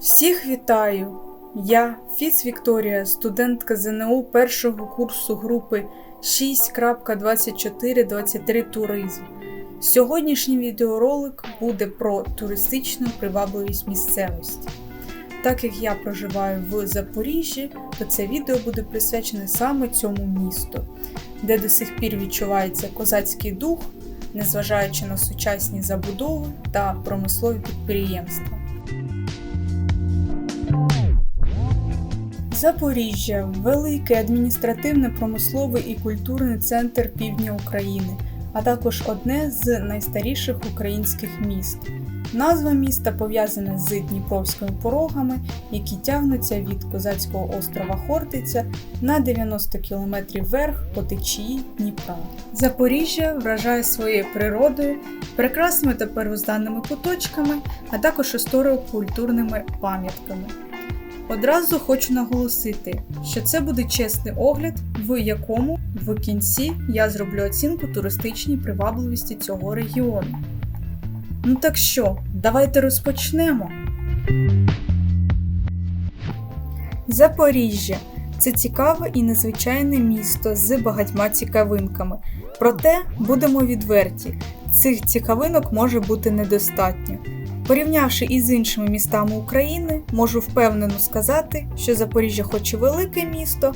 Всіх вітаю! Я Фіц Вікторія, студентка ЗНУ першого курсу групи 6.2423 Туризм. Сьогоднішній відеоролик буде про туристичну привабливість місцевості. Так як я проживаю в Запоріжжі, то це відео буде присвячене саме цьому місту, де до сих пір відчувається козацький дух, незважаючи на сучасні забудови та промислові підприємства. Запоріжжя великий адміністративно-промисловий і культурний центр півдня України, а також одне з найстаріших українських міст. Назва міста пов'язана з Дніпровськими порогами, які тягнуться від козацького острова Хортиця на 90 км вверх по течії Дніпра. Запоріжжя вражає своєю природою, прекрасними та первозданними куточками, а також історико-культурними пам'ятками. Одразу хочу наголосити, що це буде чесний огляд, в якому в кінці я зроблю оцінку туристичній привабливості цього регіону. Ну так що, давайте розпочнемо. Запоріжжя це цікаве і незвичайне місто з багатьма цікавинками. Проте будемо відверті, цих цікавинок може бути недостатньо. Порівнявши із іншими містами України, можу впевнено сказати, що Запоріжжя хоч і велике місто,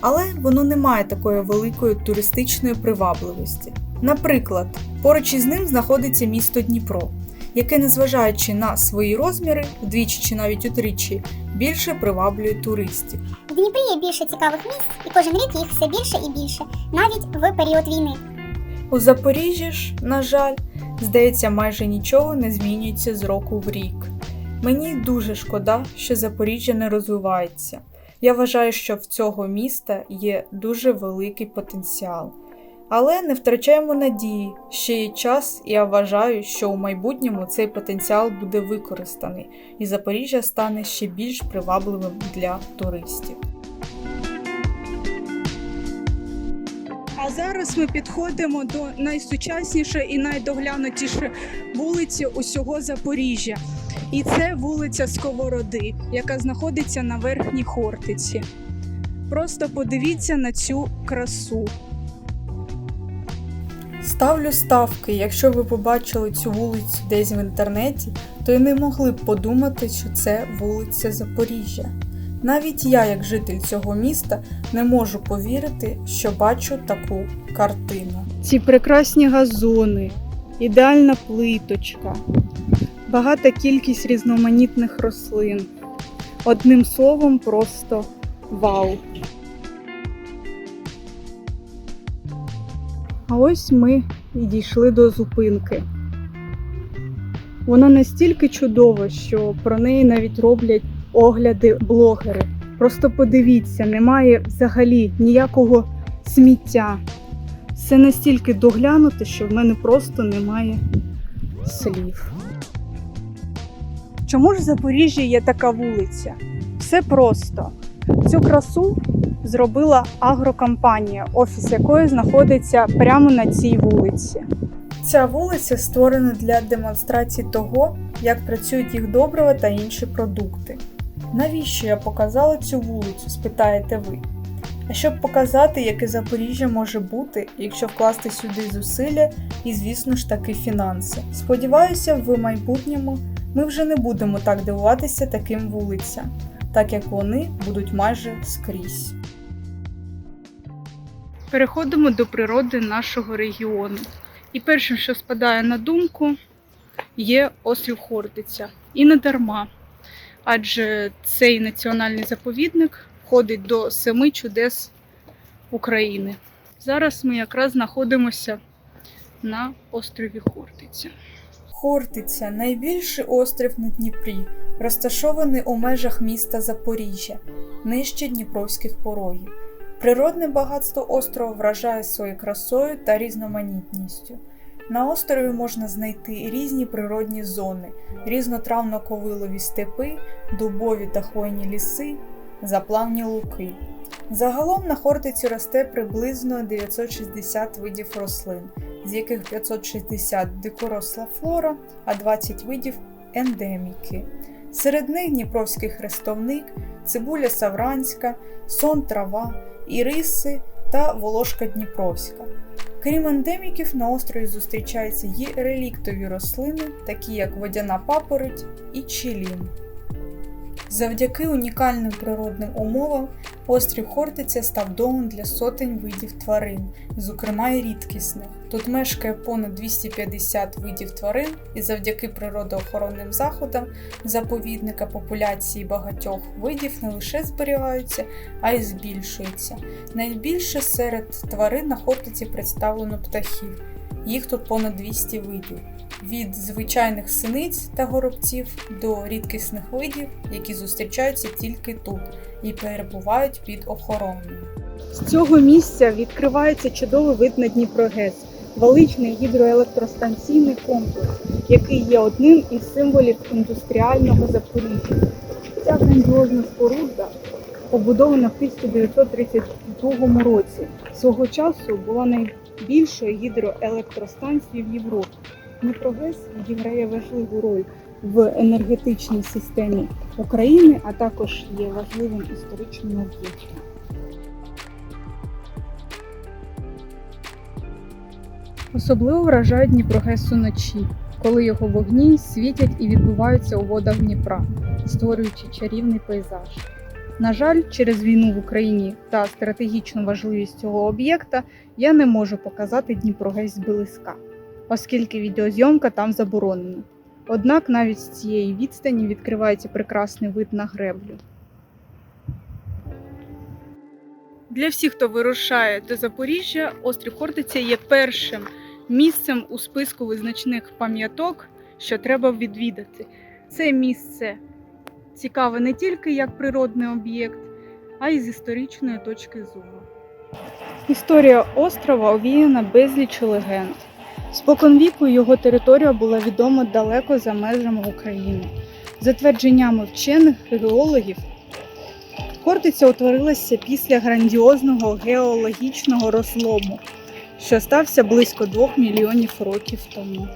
але воно не має такої великої туристичної привабливості. Наприклад, поруч із ним знаходиться місто Дніпро, яке, незважаючи на свої розміри, вдвічі чи навіть утричі, більше приваблює туристів. В Дніпрі є більше цікавих місць, і кожен рік їх все більше і більше, навіть в період війни. У Запоріжжі ж, на жаль, здається, майже нічого не змінюється з року в рік. Мені дуже шкода, що Запоріжжя не розвивається. Я вважаю, що в цього міста є дуже великий потенціал. Але не втрачаємо надії, ще є час, і я вважаю, що у майбутньому цей потенціал буде використаний, і Запоріжжя стане ще більш привабливим для туристів. А зараз ми підходимо до найсучаснішої і найдоглянутішої вулиці усього Запоріжжя. І це вулиця Сковороди, яка знаходиться на верхній Хортиці. Просто подивіться на цю красу. Ставлю ставки, якщо ви побачили цю вулицю десь в інтернеті, то й не могли б подумати, що це вулиця Запоріжжя. Навіть я, як житель цього міста, не можу повірити, що бачу таку картину. Ці прекрасні газони, ідеальна плиточка, багата кількість різноманітних рослин. Одним словом, просто вау. А ось ми і дійшли до зупинки. Вона настільки чудова, що про неї навіть роблять огляди блогери. Просто подивіться, немає взагалі ніякого сміття. Все настільки доглянуте, що в мене просто немає слів. Чому ж в Запоріжжі є така вулиця? Все просто. Цю красу зробила агрокомпанія, офіс якої знаходиться прямо на цій вулиці. Ця вулиця створена для демонстрації того, як працюють їх добрива та інші продукти. Навіщо я показала цю вулицю, спитаєте ви? А щоб показати, яке Запоріжжя може бути, якщо вкласти сюди зусилля і, звісно ж таки, фінанси. Сподіваюся, в майбутньому ми вже не будемо так дивуватися таким вулицям, так як вони будуть майже скрізь. Переходимо до природи нашого регіону. І першим, що спадає на думку, є острів Хортиця. І не дарма. Адже цей національний заповідник входить до семи чудес України. Зараз ми якраз знаходимося на острові Хортиця. Хортиця найбільший острів на Дніпрі, розташований у межах міста Запоріжжя, нижче Дніпровських порогів. Природне багатство острова вражає своєю красою та різноманітністю. На острові можна знайти різні природні зони, різнотравно-ковилові степи, дубові та хвойні ліси, заплавні луки. Загалом на Хортиці росте приблизно 960 видів рослин, з яких 560 дикоросла флора, а 20 видів ендеміки. Серед них Дніпровський хрестовник, цибуля савранська, сон трава, іриси та волошка дніпровська. Крім ендеміків, на острові зустрічаються й реліктові рослини, такі як водяна папороть і чилін. Завдяки унікальним природним умовам острів Хортиця став домом для сотень видів тварин, зокрема й рідкісних. Тут мешкає понад 250 видів тварин, і завдяки природоохоронним заходам заповідника популяції багатьох видів не лише зберігаються, а й збільшуються. Найбільше серед тварин на Хортиці представлено птахів. Їх тут понад 200 видів. Від звичайних синиць та горобців до рідкісних видів, які зустрічаються тільки тут і перебувають під охороною. З цього місця відкривається чудовий вид на Дніпрогес, величний гідроелектростанційний комплекс, який є одним із символів індустріального Запоріжжя. Ця грандіозна споруда, побудована в 1932 році, свого часу була найбільшою гідроелектростанцією в Європі. Дніпрогес відіграє важливу роль в енергетичній системі України, а також є важливим історичним об'єктом. Особливо вражають Дніпрогес уночі, коли його вогні світять і відбуваються у водах Дніпра, створюючи чарівний пейзаж. На жаль, через війну в Україні та стратегічну важливість цього об'єкта я не можу показати Дніпрогес зблизька, оскільки відеозйомка там заборонена. Однак навіть з цієї відстані відкривається прекрасний вид на греблю. Для всіх, хто вирушає до Запоріжжя, острів Хортиця є першим місцем у списку визначних пам'яток, що треба відвідати. Це місце цікаве не тільки як природний об'єкт, а й з історичної точки зору. Історія острова овіяна безліч легенд. Споконвіку його територія була відома далеко за межами України. За твердженнями вчених геологів, Хортиця утворилася після грандіозного геологічного розлому, що стався близько 2 мільйонів років тому.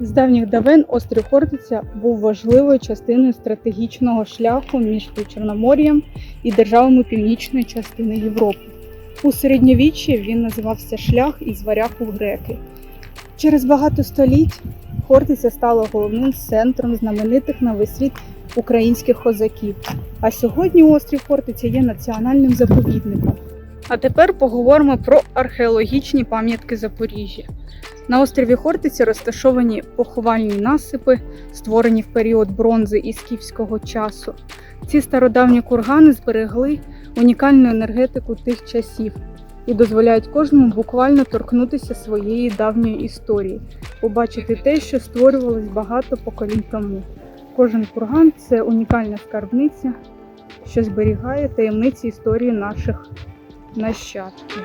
З давніх давен острів Хортиця був важливою частиною стратегічного шляху між Чорномор'ям і державами північної частини Європи. У середньовіччі він називався шлях із варяг у греки. Через багато століть Хортиця стала головним центром знаменитих на весь світ українських козаків. А сьогодні острів Хортиця є національним заповідником. А тепер поговоримо про археологічні пам'ятки Запоріжжя. На острові Хортиця розташовані поховальні насипи, створені в період бронзи і скіфського часу. Ці стародавні кургани зберегли унікальну енергетику тих часів і дозволяють кожному буквально торкнутися своєї давньої історії, побачити те, що створювалось багато поколінь тому. Кожен курган це унікальна скарбниця, що зберігає таємниці історії наших нащадків.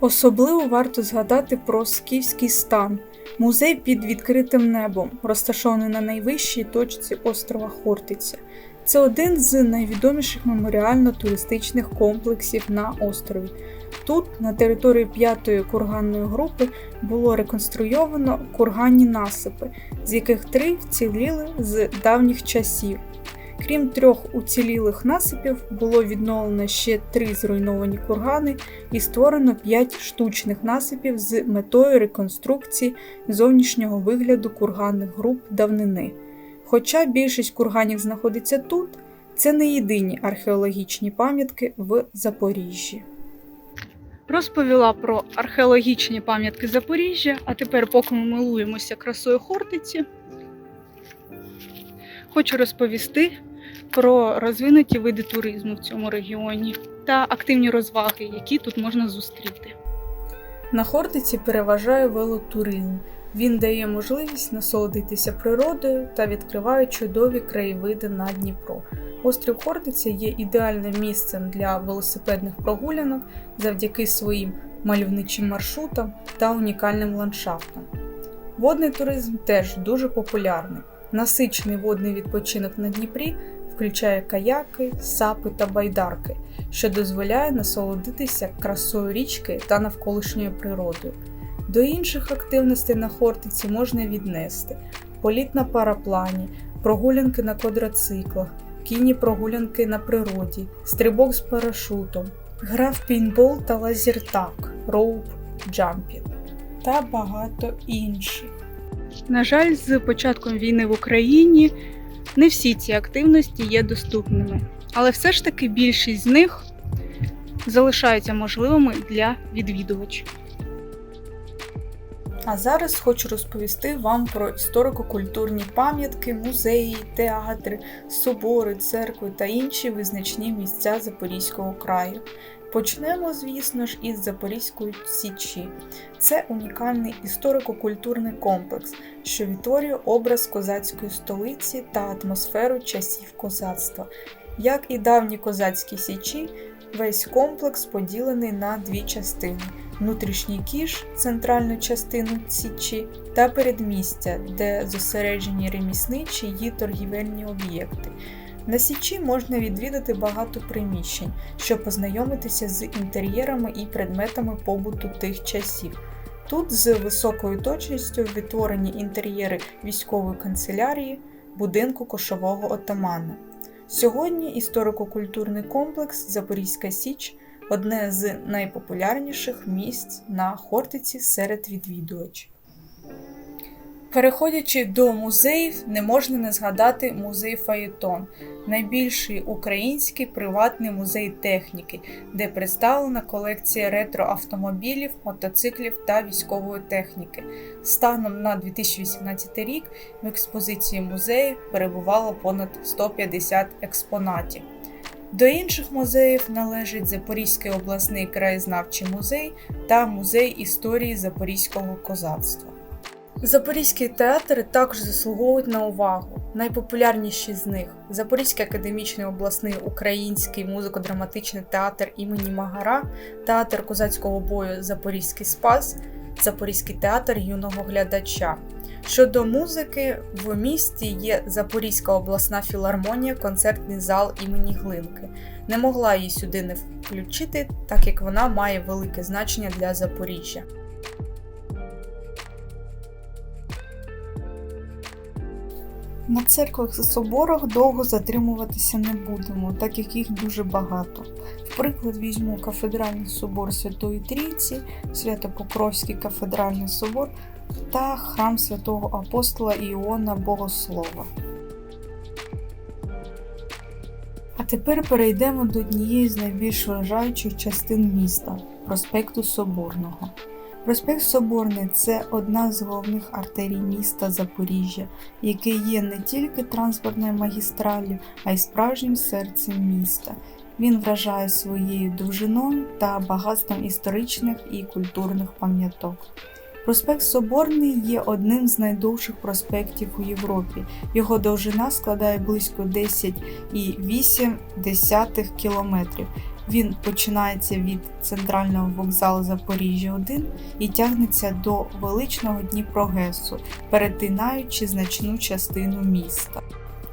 Особливо варто згадати про скіфський стан, музей під відкритим небом, розташований на найвищій точці острова Хортиця. Це один з найвідоміших меморіально-туристичних комплексів на острові. Тут, на території п'ятої курганної групи, було реконструйовано курганні насипи, з яких три вціліли з давніх часів. Крім трьох уцілілих насипів, було відновлено ще три зруйновані кургани і створено п'ять штучних насипів з метою реконструкції зовнішнього вигляду курганних груп давнини. Хоча більшість курганів знаходиться тут, це не єдині археологічні пам'ятки в Запоріжжі. Розповіла про археологічні пам'ятки Запоріжжя, а тепер, поки ми милуємося красою Хортиці, хочу розповісти про розвинуті види туризму в цьому регіоні та активні розваги, які тут можна зустріти. На Хортиці переважає велотуризм. Він дає можливість насолодитися природою та відкриває чудові краєвиди на Дніпро. Острів Хортиця є ідеальним місцем для велосипедних прогулянок завдяки своїм мальовничим маршрутам та унікальним ландшафтам. Водний туризм теж дуже популярний. Насичений водний відпочинок на Дніпрі включає каяки, сапи та байдарки, що дозволяє насолодитися красою річки та навколишньою природою. До інших активностей на Хортиці можна віднести політ на параплані, прогулянки на квадроциклах, кінні прогулянки на природі, стрибок з парашутом, гра в пінбол та лазертаг, роуп, джампінг та багато інших. На жаль, з початком війни в Україні не всі ці активності є доступними, але все ж таки більшість з них залишаються можливими для відвідувачів. А зараз хочу розповісти вам про історико-культурні пам'ятки, музеї, театри, собори, церкви та інші визначні місця Запорізького краю. Почнемо, звісно ж, із Запорізької Січі. Це унікальний історико-культурний комплекс, що відтворює образ козацької столиці та атмосферу часів козацтва. Як і давні козацькі січі, весь комплекс поділений на дві частини внутрішній кіш, центральну частину Січі, та передмістя, де зосереджені ремісничі й торгівельні об'єкти. На Січі можна відвідати багато приміщень, щоб познайомитися з інтер'єрами і предметами побуту тих часів. Тут з високою точністю відтворені інтер'єри військової канцелярії, будинку кошового отамана. Сьогодні історико-культурний комплекс Запорізька Січ одне з найпопулярніших місць на Хортиці серед відвідувачів. Переходячи до музеїв, не можна не згадати музей Фаєтон, найбільший український приватний музей техніки, де представлена колекція ретро-автомобілів, мотоциклів та військової техніки. Станом на 2018 рік в експозиції музею перебувало понад 150 експонатів. До інших музеїв належить Запорізький обласний краєзнавчий музей та музей історії запорізького козацтва. Запорізькі театри також заслуговують на увагу. Найпопулярніші з них Запорізький академічний обласний український музико-драматичний театр імені Магара, театр козацького бою Запорізький Спас, Запорізький театр юного глядача. Щодо музики, в місті є Запорізька обласна філармонія, концертний зал імені Глинки. Не могла її сюди не включити, так як вона має велике значення для Запоріжжя. На церквах і соборах довго затримуватися не будемо, так як їх дуже багато. В приклад візьму кафедральний собор Святої Трійці, Свято-Покровський кафедральний собор та храм святого апостола Іона Богослова. А тепер перейдемо до однієї з найбільш вражаючих частин міста проспекту Соборного. Проспект Соборний це одна з головних артерій міста Запоріжжя, який є не тільки транспортною магістраллю, а й справжнім серцем міста. Він вражає своєю довжиною та багатством історичних і культурних пам'яток. Проспект Соборний є одним з найдовших проспектів у Європі. Його довжина складає близько 10,8 кілометрів. Він починається від центрального вокзалу Запоріжжя 1 і тягнеться до величного Дніпрогесу, перетинаючи значну частину міста.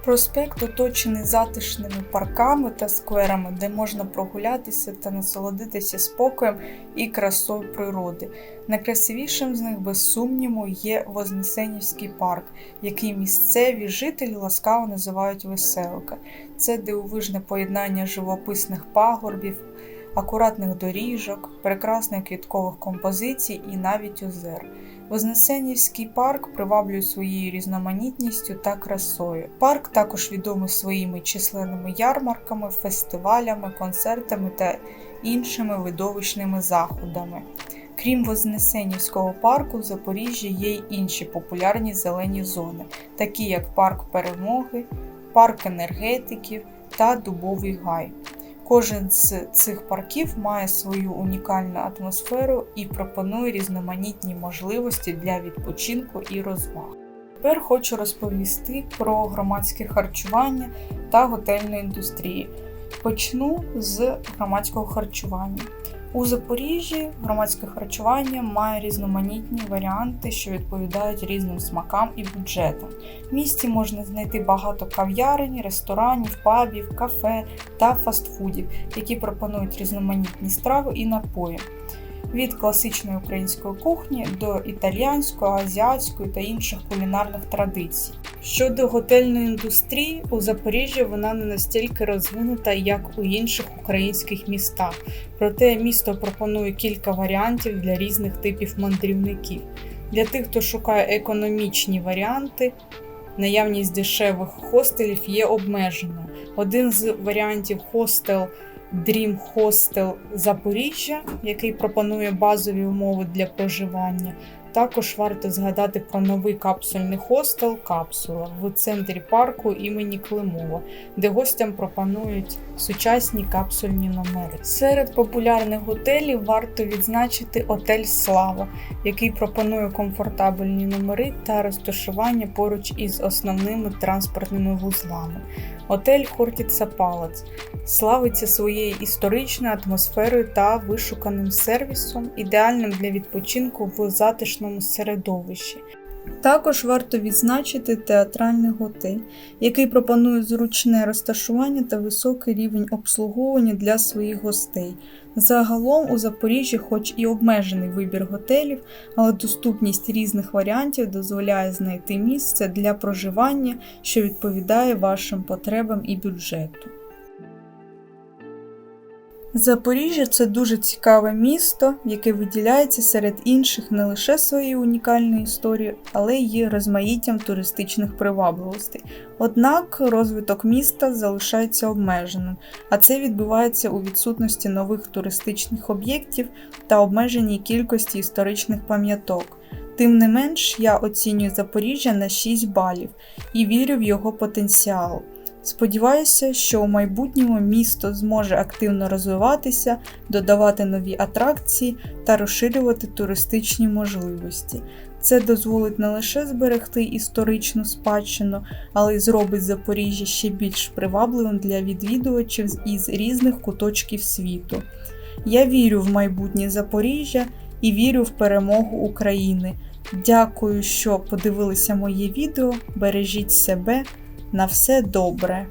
Проспект оточений затишними парками та скверами, де можна прогулятися та насолодитися спокоєм і красою природи. Найкрасивішим з них, без сумніву, є Вознесенівський парк, який місцеві жителі ласкаво називають веселка. Це дивовижне поєднання живописних пагорбів, акуратних доріжок, прекрасних квіткових композицій і навіть озер. Вознесенівський парк приваблює своєю різноманітністю та красою. Парк також відомий своїми численними ярмарками, фестивалями, концертами та іншими видовищними заходами. Крім Вознесенівського парку, в Запоріжжі є й інші популярні зелені зони, такі як парк перемоги, парк енергетиків та Дубовий гай. Кожен з цих парків має свою унікальну атмосферу і пропонує різноманітні можливості для відпочинку і розваг. Тепер хочу розповісти про громадське харчування та готельну індустрію. Почну з громадського харчування. У Запоріжжі громадське харчування має різноманітні варіанти, що відповідають різним смакам і бюджетам. В місті можна знайти багато кав'ярень, ресторанів, пабів, кафе та фастфудів, які пропонують різноманітні страви і напої. від класичної української кухні до італійської, азіатської та інших кулінарних традицій. Щодо готельної індустрії, у Запоріжжі вона не настільки розвинута, як у інших українських містах. Проте місто пропонує кілька варіантів для різних типів мандрівників. Для тих, хто шукає економічні варіанти, наявність дешевих хостелів є обмеженою. Один з варіантів хостел Dream Hostel Запоріжжя, який пропонує базові умови для проживання. Також варто згадати про новий капсульний хостел Капсула в центрі парку імені Климова, де гостям пропонують сучасні капсульні номери. Серед популярних готелів варто відзначити Отель Слава, який пропонує комфортабельні номери та розташування поруч із основними транспортними вузлами. Отель Хортіца Палац славиться своєю історичною атмосферою та вишуканим сервісом, ідеальним для відпочинку в затишному середовищі. Також варто відзначити театральний готель, який пропонує зручне розташування та високий рівень обслуговування для своїх гостей. Загалом у Запоріжжі, хоч і обмежений вибір готелів, але доступність різних варіантів дозволяє знайти місце для проживання, що відповідає вашим потребам і бюджету. Запоріжжя це дуже цікаве місто, яке виділяється серед інших не лише своєю унікальною історією, але й розмаїттям туристичних привабливостей. Однак розвиток міста залишається обмеженим, а це відбувається у відсутності нових туристичних об'єктів та обмеженій кількості історичних пам'яток. Тим не менш, я оцінюю Запоріжжя на 6 балів і вірю в його потенціал. Сподіваюся, що у майбутньому місто зможе активно розвиватися, додавати нові атракції та розширювати туристичні можливості. Це дозволить не лише зберегти історичну спадщину, але й зробить Запоріжжя ще більш привабливим для відвідувачів із різних куточків світу. Я вірю в майбутнє Запоріжжя і вірю в перемогу України. Дякую, що подивилися моє відео. Бережіть себе. На все добре.